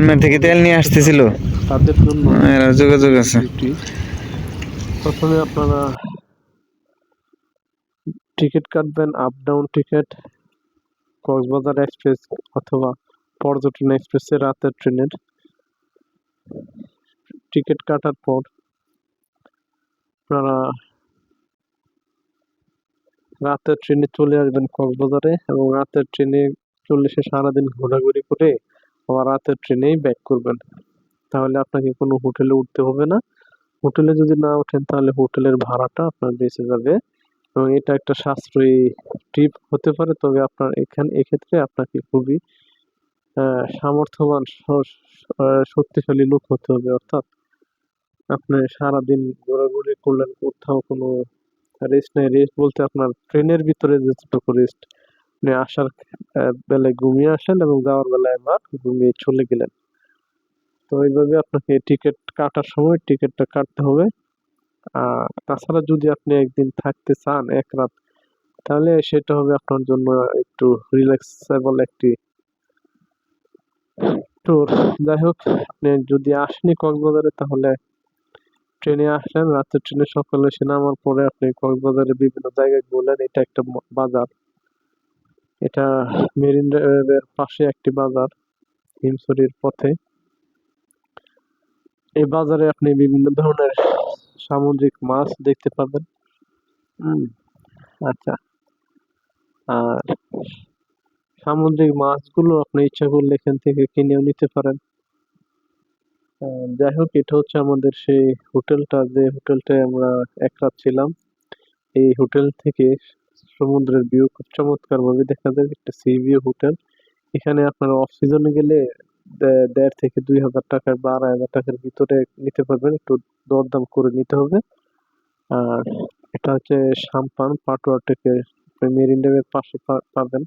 Myanmar থেকে তেল নিয়ে আসতেছিল। তাদের জন্য এরা যোগাযোগ আছে। প্রথমে আপনারা টিকিট কাটবেন up down ticket Cox's Bazar express অথবা পর্যটন এক্সপ্রেসে রাতের ট্রেনের টিকিট কাটার পর আপনারা রাতের ট্রেনে চলে আসবেন কক্সবাজারে এবং রাতের ট্রেনে চলে এসে সারাদিন ঘোরাঘুরি করে আবার রাতের ট্রেনেই ব্যাক করবেন। তাহলে আপনাকে কোনো হোটেলে উঠতে হবে না। হোটেলে যদি না ওঠেন তাহলে হোটেলের ভাড়াটা আপনার বেঁচে যাবে এবং এটা একটা সাশ্রয়ী ট্রিপ হতে পারে। তবে আপনার এখানে, এক্ষেত্রে আপনাকে খুবই সামর্থ্যবান শক্তিশালী লোক হতে হবে। অর্থাৎ আপনি সারাদিন ঘোরাঘুরি করলেন, কোথাও কোনো রেস্ট নেই। রেস্ট বলতে আপনার ট্রেনের ভিতরে যতটুকু রেস্ট আপনি আসার বেলায় ঘুমিয়ে আসেন এবং যাওয়ার বেলায় আবার ঘুমিয়ে চলে গেলেন। তো এইভাবে আপনাকে টিকিট কাটার সময় টিকিটটা কাটতে হবে। আর তাছাড়া যদি আপনি একদিন থাকতে চান এক রাত, তাহলে সেটা হবে আপনার জন্য একটু রিল্যাক্সেবল একটি ট্যুর যাই হোক, আপনি যদি আসেনি কক্সবাজারে, তাহলে ট্রেনে আসলেন রাতের ট্রেনে সকালে এসে নামার পরে আপনি কক্সবাজারের বিভিন্ন জায়গায় ঘুরলেন। এটা একটা বাজার। এটা মেরিন ড্রাইভের পাশে একটি বাজার, হিমছড়ির পথে। এই বাজারে আপনি বিভিন্ন ধরনের সামুদ্রিক মাছ দেখতে পাবেন। আচ্ছা। আর সামুদ্রিক মাছগুলো আপনি ইচ্ছা করলে এখান থেকে কিনেও নিতে পারেন। যাই হোক, এটা হচ্ছে আমাদের সেই হোটেলটা। যে হোটেলটায় আমরা এক রাত ছিলাম, এই হোটেল থেকে সমুদ্রের ভিউ খুব চমৎকার ভাবে দেখা যায়। একটা সি ভিউ হোটেল এখানে আপনার অফ সিজনে গেলে দেড় থেকে দুই হাজার টাকার বা আড়াই হাজার টাকার ভিতরে নিতে পারবেন। একটু দরদাম করে নিতে হবে। আর এটা হচ্ছে সাম্পান পাটুয়া থেকে মেরিন ড্রাইভের পাশে পাবেন।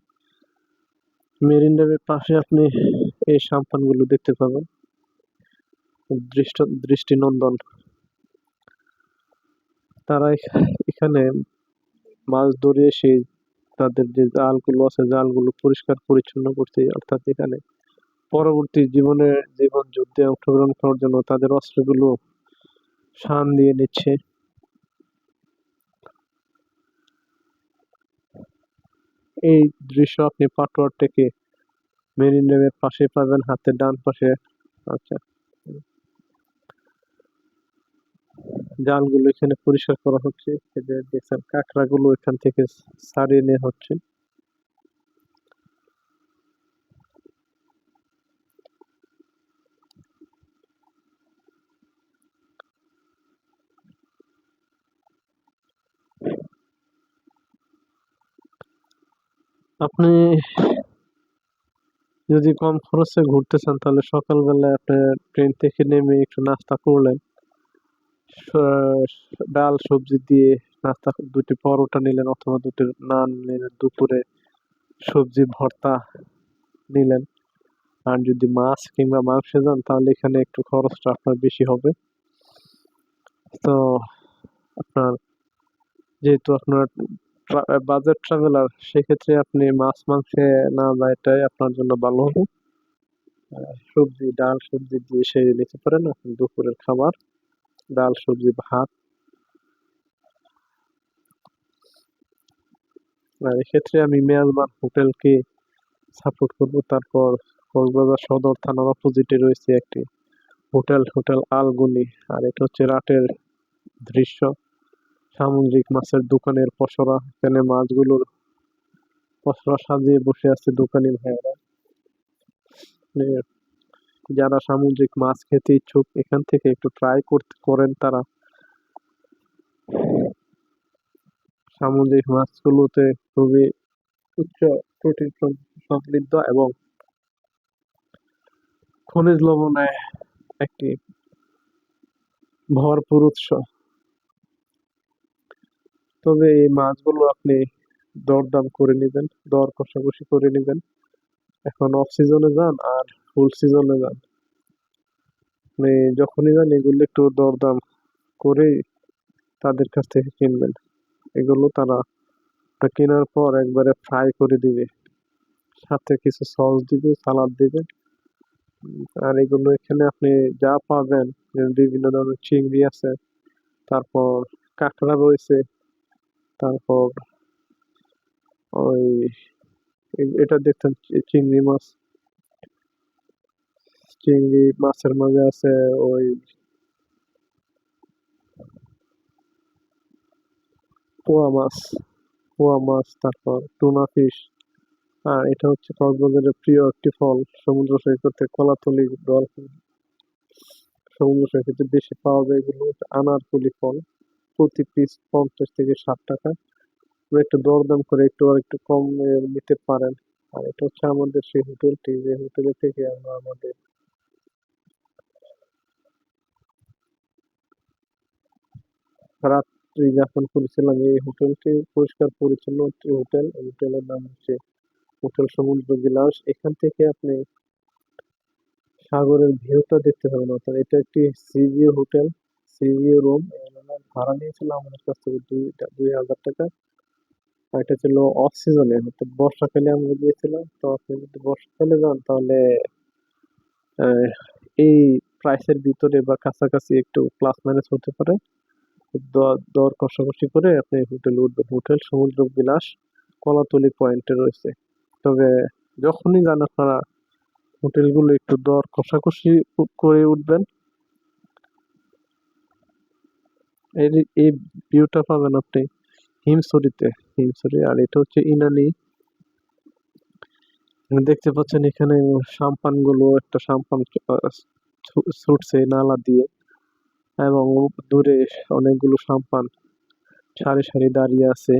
মেরিন ড্রাইভের পাশে আপনি এই সাম্পানগুলো দেখতে পাবেন। দৃষ্ট, দৃষ্টিনন্দন। তারা এখ- এখানে মাছ ধরে এসে তাদের যে জালগুলো আছে, জালগুলো পরিষ্কার পরিচ্ছন্ন করতে অর্থাৎ এখানে পরবর্তী জীবনে জীবন যুদ্ধে অংশগ্রহণ করার জন্য তাদের অস্ত্রগুলো শান দিয়ে নিচ্ছে। এই দৃশ্য আপনি পাটোয়ার থেকে মেরিন ড্রাইভের পাশে পাবেন, হাতের ডান পাশে। আচ্ছা। জালগুলো এখানে পরিষ্কার করা হচ্ছে। এই যে দেখছেন, কাঁকড়াগুলো এখান থেকে ছাড়িয়ে নেওয়া হচ্ছে। আপনি যদি কম খরচে ঘুরতে চান, তাহলে সকালবেলায় আপনি ট্রেন থেকে নেমে একটু নাস্তা করলেন। ডাল, সবজি দিয়ে নাস্তা দুটি পরোটা নিলেন অথবা দুটি নান নিলেন, দুপুরে সবজি ভর্তা নিলেন। আর যদি মাছ কিংবা মাংসে যান, তাহলে এখানে একটু খরচটা আপনার বেশি হবে। তো আপনার যেহেতু আপনার বাজেট ট্রাভেলার, সেক্ষেত্রে আপনি মাছ, মাংসে না যাওয়াটাই আপনার জন্য ভালো হবে। সবজি, ডাল, সবজি দিয়ে সেরে নিতে পারেন আপনি দুপুরের খাবার। ডাল, সবজি, ভাত। আর এক্ষেত্রে আমি মেয়াজবান হোটেলকে সাপোর্ট করব। তারপর কক্সবাজার সদর থানার অপোজিটে রয়েছে একটি হোটেল হোটেল আলগুনি। আর এটা হচ্ছে রাতের দৃশ্য। সামুদ্রিক মাছের দোকানের পসরা। এখানে মাছগুলোর পসরা সাজিয়ে বসে আছে দোকানি ভাইয়েরা। যারা সামুদ্রিক মাছ খেতে ইচ্ছুক, এখান থেকে একটু ট্রাই করতে করেন তারা। সামুদ্রিক মাছগুলোতে খুবই উচ্চ প্রোটিন সমৃদ্ধ এবং খনিজ লবণে একটি ভরপুর উৎস। তবে এই মাছগুলো আপনি দরদাম করে নেবেন, দর কষাকষি করে নেবেন। এখন অফ সিজনে যান আর ফুল সিজনে যান। আপনি যখনই যান, এগুলো একটু দরদাম করে তাদের কাছ থেকে কিনবেন। এগুলো তারা কেনার পর একবারে ফ্রাই করে দিবে। সাথে কিছু সস দিবে সালাদ দিবে। আর এগুলো এখানে আপনি যা পাবেন বিভিন্ন ধরনের চিংড়ি আছে, তারপর কাঁকড়া রয়েছে, তারপর ওই, এটা দেখতেন, চিংড়ি মাছ। চিংড়ি মাছের মাঝে আছে ওই পোয়া মাছ পোয়া মাছ তারপর টুনা ফিশ আর এটা হচ্ছে কক্সবাজারের প্রিয় একটি ফল সমুদ্র সৈকতে কলাতলি ডলফিন সমুদ্র সৈকতে বেশি পাওয়া যায় এগুলো হচ্ছে আনারকলি ফল প্রতি পিস পঞ্চাশ থেকে ষাট টাকা একটু দরদাম করে একটু আর একটু কম নিতে পারেন আর এটা হচ্ছে আমাদের সেই হোটেলটি যে হোটেলে থেকে আমরা আমাদের রাত্রি যাপন করেছিলাম এই হোটেলটি, পরিষ্কার পরিচ্ছন্ন একটি হোটেল। হোটেলের নাম হচ্ছে হোটেল সমুদ্র বিলাস। এখান থেকে আপনি সাগরের ভিউটা দেখতে পাবেন, অর্থাৎ এটা একটি sea view hotel sea view room ভাড়া নিয়েছিল আমাদের কাছ থেকে দুই দুই হাজার টাকা। আর এটা ছিল অফ সিজনে অর্থাৎ বর্ষাকালে আমরা গিয়েছিলাম। তো আপনি যদি বর্ষাকালে যান, তাহলে এই প্রাইসের ভিতরে বা কাছাকাছি একটু প্লাস মাইনাস হতে পারে। দর কষাকষি করে আপনি হোটেলে উঠবেন। হোটেল সমুদ্র বিলাস, কলাতলি পয়েন্টে রয়েছে। তবে যখনই যান আপনারা, হোটেলগুলো একটু দর কষাকষি করে উঠবেন। যে- এই ভিউটা পাবেন আপনি হিমছড়িতে। হিমছড়ি, আর এটা হচ্ছে ইনানি। দেখতে পাচ্ছেন এখানে সাম্পানগুলো একটা সাম্পান ছুটছে নালা দিয়ে। এবং দূরে অনেকগুলো সাম্পান সারি সারি দাঁড়িয়ে আছে।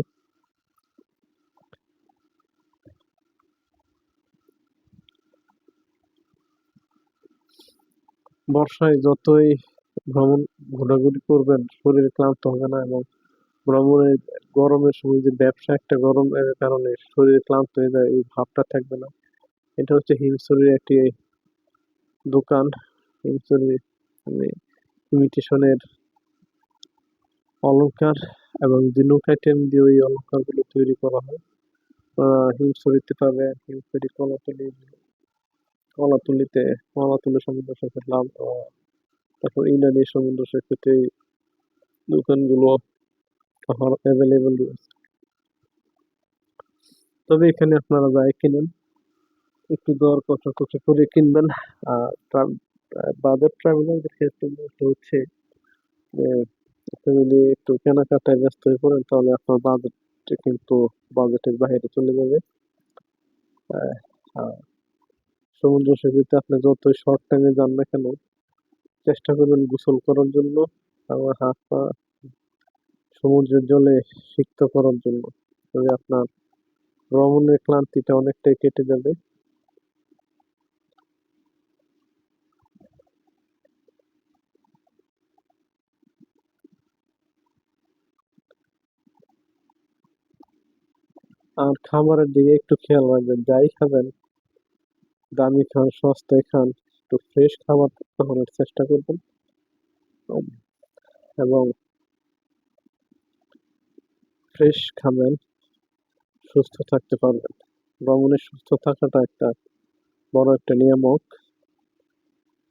বর্ষায় যতই ভ্রমণ ঘোরাঘুরি করবেন, শরীর ক্লান্ত হবে না এবং ভ্রমণের গরমের সময় যে ব্যবসা একটা গরমের কারণে শরীর ক্লান্ত হয়ে যায়, এই ভাবটা থাকবে না। এটা হচ্ছে হিমছড়ির একটি দোকান। হিমছড়ি মানে ইমিটেশনের অলংকার এবং জিনুক আইটেম দিয়ে ওই অলংকারগুলো তৈরি করা হয় হিমছড়িতে পাবে হিমছড়ি কলাতলি কলাতুলিতে কলাতুলি সমুদ্র সৈকত আহ, তারপর ইনানি সমুদ্র সৈকতে দোকানগুলো অ্যাভেলেবেল রয়েছে। তবে এখানে আপনারা যাই কিনেন একটু দর কষাকষি করে কিনবেন আর বাজার ট্রাভেলারদের ক্ষেত্রে যেটা হচ্ছে যে, আপনি যদি একটু কেনাকাটায় ব্যস্ত হয়ে পড়েন, তাহলে আপনার বাজেট কিন্তু বাজেটের বাইরে চলে যাবে। সমুদ্র সৈকতে আপনি যতই শর্ট টাইমে যান না কেন, চেষ্টা করবেন গোসল করার জন্য আমার হাত পা সমুদ্রের জলে সিক্ত করার জন্য। তবে আপনার ভ্রমণের ক্লান্তিটা অনেকটাই কেটে যাবে। আর খাবারের দিকে একটু খেয়াল রাখবেন, যাই খাবেন, দামি খান, সস্তায় খান, একটু ফ্রেশ খাবার খাওয়ানোর চেষ্টা করবেন। এবং ফ্রেশ খাবেন, সুস্থ থাকতে পারবেন। ভ্রমণে সুস্থ থাকাটা একটা বড় একটা নিয়ামক।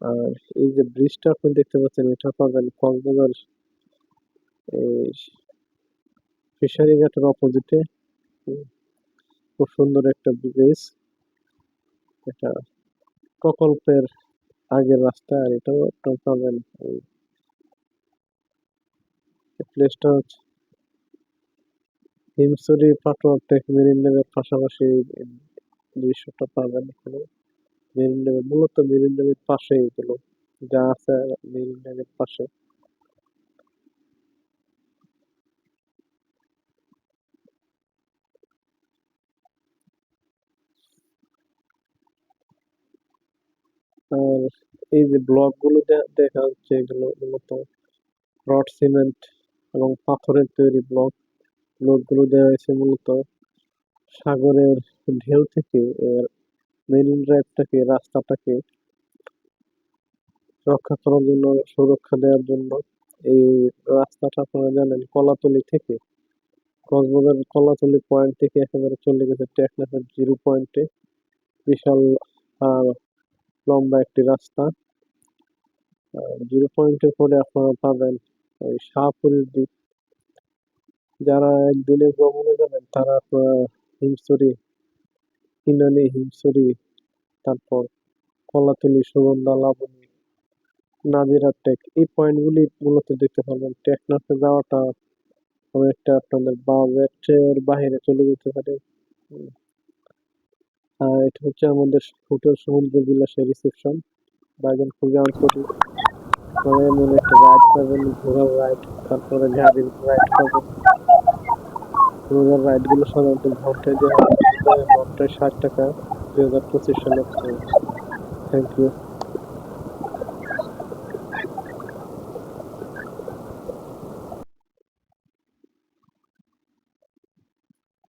আর এই যে ব্রিজটা আপনি দেখতে পাচ্ছেন, এটা পাবেন কক্সবাজার, এই ফিশারি ঘাটের অপোজিটে খুব সুন্দর একটা ব্রিজ এটা প্রকল্পের আগের রাস্তা আর এটাও আপনার পাবেন। প্লেসটা হচ্ছে হিমসরি পাটোয়ার টেক মেরিন লেভের পাশাপাশি দৃশ্যটা পাবেন এখানে। মেরিন মূলত মেরিন লেভের পাশে এগুলো। যা আছে মেরিন লেভের পাশে। আর এই যে ব্লকগুলো দেখা হচ্ছে এগুলো মূলত রড সিমেন্ট এবং পাথরের তৈরি ব্লক। ব্লকগুলো দেওয়া হয়েছে মূলত সাগরের ঢেউ থেকে, এর মেরিন ড্রাইভটাকে রাস্তাটাকে রক্ষা করার জন্য, সুরক্ষা দেওয়ার জন্য এই রাস্তাটা আপনারা জানেন কলাতলি থেকে। কক্সবাজার কলাতলি পয়েন্ট থেকে একেবারে চলে গেছে টেকনাফের জিরো পয়েন্টে বিশাল লম্বা একটি রাস্তা। জিরো পয়েন্টের পরে আপনারা পাবেন ওই শাহপুরের দ্বীপ যারা একদিনে ভ্রমণে যাবেন, তারা হিমছড়ি ইনানি হিমছড়ি, তারপর কলাতলি, সুগন্ধা, লাবণী নাজিরা টেক এই পয়েন্টগুলি মূলত দেখতে পারবেন। টেকনাফে যাওয়াটা অনেকটা আপনাদের বাজেটের বাইরে চলে যেতে পারে। এটা হচ্ছে আমাদের হোটেল সমুদ্র বিলাসের রিসেপশন বাগান খুবই আন্তরিক সবাই মনে একটা রাইড পাবেন ঘোড়ার রাইড তারপরে গাড়ির রাইড পাবেন ঘোড়ার রাইডগুলো সাধারণত ঘন্টায় দেওয়া হয়। ঘন্টায় ষাট টাকা দু হাজার পঁচিশ সালে। Thank you